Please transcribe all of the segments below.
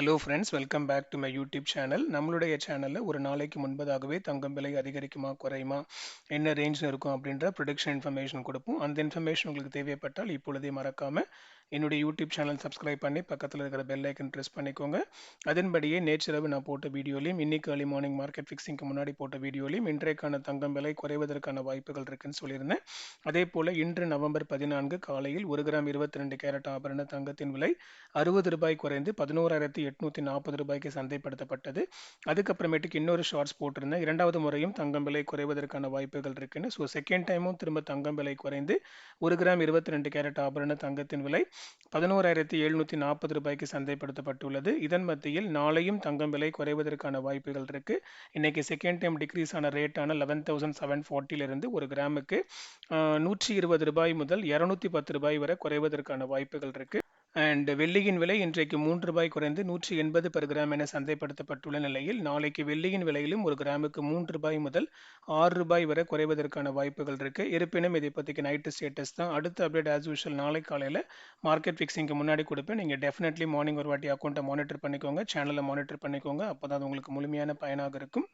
Hello friends welcome back to my YouTube channel நம்மளுடைய சேனலில் ஒரு நாளைக்கு முன்பதாகவே தங்கம் விலை அதிகரிக்குமா குறையுமா என்ன ரேஞ்சில் இருக்கும் அப்படின்ற ப்ரொடக்ஷன் இன்ஃபர்மேஷன் கொடுப்போம். அந்த இன்ஃபர்மேஷன் உங்களுக்கு தேவைப்பட்டால் இப்பொழுதே மறக்காமல் என்னுடைய யூடியூப் சேனல் சப்ஸ்கிரைப் பண்ணி பக்கத்தில் இருக்கிற பெல் ஐக்கன் ப்ரெஸ் பண்ணிக்கோங்க. அதன்படியே நேற்றிரவு நான் போட்ட வீடியோலையும் இன்னைக்கு அலி மார்னிங் மார்க்கெட் ஃபிக்ஸிங்க்கு முன்னாடி போட்ட வீடியோலையும் இன்றைக்கான தங்கம் விலை குறைவதற்கான வாய்ப்புகள் இருக்குன்னு சொல்லியிருந்தேன். அதே போல் இன்று நவம்பர் பதினான்கு காலையில் ஒரு கிராம் இருபத்தி ரெண்டு கேரட் ஆபரண தங்கத்தின் விலை அறுபது ரூபாய் குறைந்து பதினோராயிரத்தி எட்நூற்றி நாற்பது ரூபாய்க்கு சந்தைப்படுத்தப்பட்டது. அதுக்கப்புறமேட்டுக்கு இன்னொரு ஷார்ட்ஸ் போட்டிருந்தேன். இரண்டாவது முறையும் தங்கம் விலை குறைவதற்கான வாய்ப்புகள் இருக்குன்னு. ஸோ செகண்ட் டைமும் திரும்ப தங்கம் விலை குறைந்து ஒரு கிராம் இருபத்தி ரெண்டு கேரட் ஆபரண தங்கத்தின் விலை பதினோராயிரத்தி எழுநூற்றி நாற்பது ரூபாய்க்கு சந்தைப்படுத்தப்பட்டுள்ளது. இதன் மத்தியில் நாளையும் தங்கம் விலை குறைவதற்கான வாய்ப்புகள் இருக்கு. இன்னைக்கு செகண்ட் டைம் டிக்ரீஸ் ஆன ரேட்டான லெவன் தௌசண்ட் செவன் ஃபார்ட்டிலிருந்து ஒரு கிராமுக்கு நூற்றி இருபது ரூபாய் முதல் இரநூத்தி பத்து ரூபாய் வரை குறைவதற்கான வாய்ப்புகள் இருக்கு. அண்ட் வெள்ளியின் விலை இன்றைக்கு மூன்று ரூபாய் குறைந்து நூற்றி எண்பது பெர் கிராம் என சந்தைப்படுத்தப்பட்டுள்ள நிலையில் நாளைக்கு வெள்ளியின் விலையிலும் ஒரு கிராமுக்கு மூன்று ரூபாய் முதல் ஆறு ரூபாய் வரை குறைவதற்கான வாய்ப்புகள் இருக்கு. இருப்பினும் இதை பற்றிக்கு நைட்டு ஸ்டேட்டஸ் தான். அடுத்த அப்டேட் ஆஸ் யூஷுவல் நாளை காலையில் மார்க்கெட் ஃபிக்ஸிங்க்கு முன்னாடி கொடுப்பேன். நீங்கள் டெஃபினெட்லி மார்னிங் ஒரு வாட்டி அக்கௌண்ட்டை மானிட்டர் பண்ணிக்கோங்க. சேனலை மானிட்டர் பண்ணிக்கோங்க. அப்போ தான் உங்களுக்கு முழுமையான பயனாக இருக்கும்.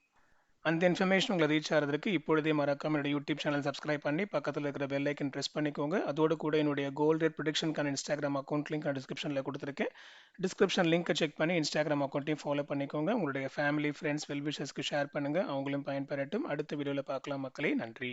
அந்த இன்ஃபர்மேஷன் உங்களை ரீச் ஆகிறதுக்கு இப்பொழுதே மறக்காம என்னோட யூடியூப் சேனல் சப்ஸ்கிரைப் பண்ணி பக்கத்தில் இருக்கிற பெல் ஐக்கன் ப்ரெஸ் பண்ணிக்கோங்க. அதோடு கூட என்னுடைய கோல்ட் ரேட் ப்ரொடிக்ஷனுக்கான இன்ஸ்டாகிராம் அக்கௌண்ட் லிங்க் நான் டிஸ்கிரிப்ஷனில் கொடுத்துருக்கேன். டிஸ்கிரிப்ஷன் லிங்க்கை செக் பண்ணி இன்ஸ்டாகிராம் அக்கௌண்ட்டையும் ஃபாலோ பண்ணிக்கோங்க. உங்களுடைய ஃபேமிலி ஃப்ரெண்ட்ஸ் வெல்விஷஸ்க்கு ஷேர் பண்ணுங்கள் அவங்களும் பயன்பெறட்டும். அடுத்த வீடியோவில் பார்க்கலாம் மக்களே. நன்றி.